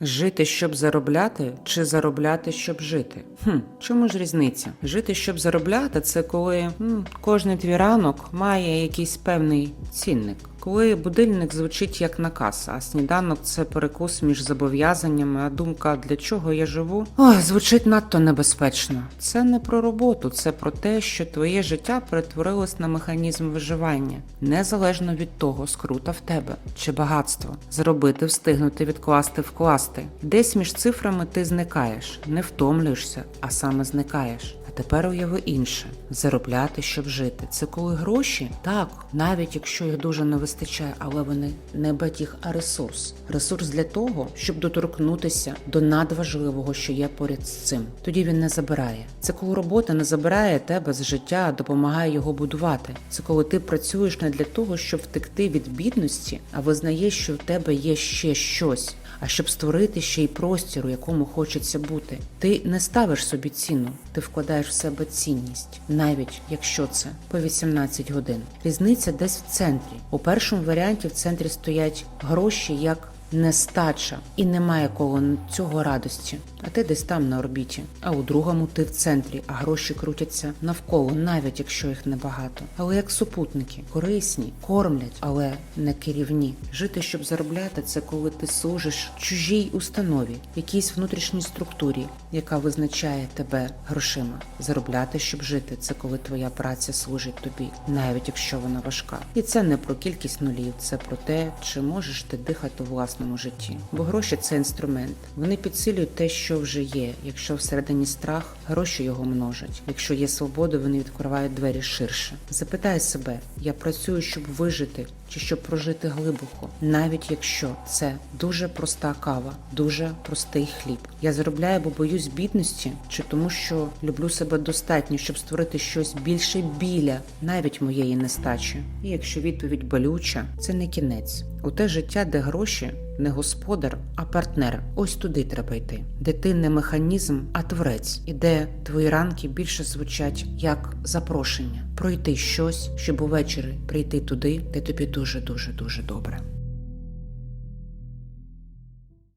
Жити, щоб заробляти, чи заробляти, щоб жити? Хм, чому ж різниця? Жити, щоб заробляти, це коли м, кожний твій ранок має якийсь певний цінник. Коли будильник звучить як наказ, а сніданок це перекус між зобов'язаннями, а думка для чого я живу? Ой, звучить надто небезпечно. Це не про роботу, це про те, що твоє життя перетворилось на механізм виживання, незалежно від того, скрута в тебе чи багатство. Зробити, встигнути, відкласти, вкласти. Десь між цифрами ти зникаєш, не втомлюєшся, а саме зникаєш. Тепер уяви інше: заробляти, щоб жити. Це коли гроші, так, навіть якщо їх дуже не вистачає, але вони не батіг, а ресурс. Ресурс для того, щоб доторкнутися до надважливого, що є поряд з цим. Тоді він не забирає. Це коли робота не забирає тебе з життя, а допомагає його будувати. Це коли ти працюєш не для того, щоб втекти від бідності, а визнаєш, що в тебе є ще щось. А щоб створити ще й простір, у якому хочеться бути, ти не ставиш собі ціну, ти вкладаєш в себе цінність, навіть якщо це по 18 годин. Різниця десь в центрі. У першому варіанті в центрі стоять гроші як нестача, і немає коло цього радості. А ти десь там на орбіті. А у другому ти в центрі, а гроші крутяться навколо, навіть якщо їх небагато. Але як супутники, корисні, кормлять, але не керівні. Жити, щоб заробляти, це коли ти служиш чужій установі, якійсь внутрішній структурі, яка визначає тебе грошима. Заробляти, щоб жити, це коли твоя праця служить тобі, навіть якщо вона важка. І це не про кількість нулів, це про те, чи можеш ти дихати у власному житті. Бо гроші це інструмент. Вони підсилюють те, що вже є. Якщо всередині страх, гроші його множать. Якщо є свобода, вони відкривають двері ширше. Запитай себе: я працюю, щоб вижити чи щоб прожити глибоко, навіть якщо це дуже проста кава, дуже простий хліб. Я заробляю, бо боюсь бідності, чи тому, що люблю себе достатньо, щоб створити щось більше біля навіть моєї нестачі. І якщо відповідь болюча, це не кінець. У те життя, де гроші не господар, а партнер. Ось туди треба йти, де ти не механізм, а творець, і де твої ранки більше звучать як запрошення пройти щось, щоб увечері прийти туди, де тобі дуже дуже дуже добре.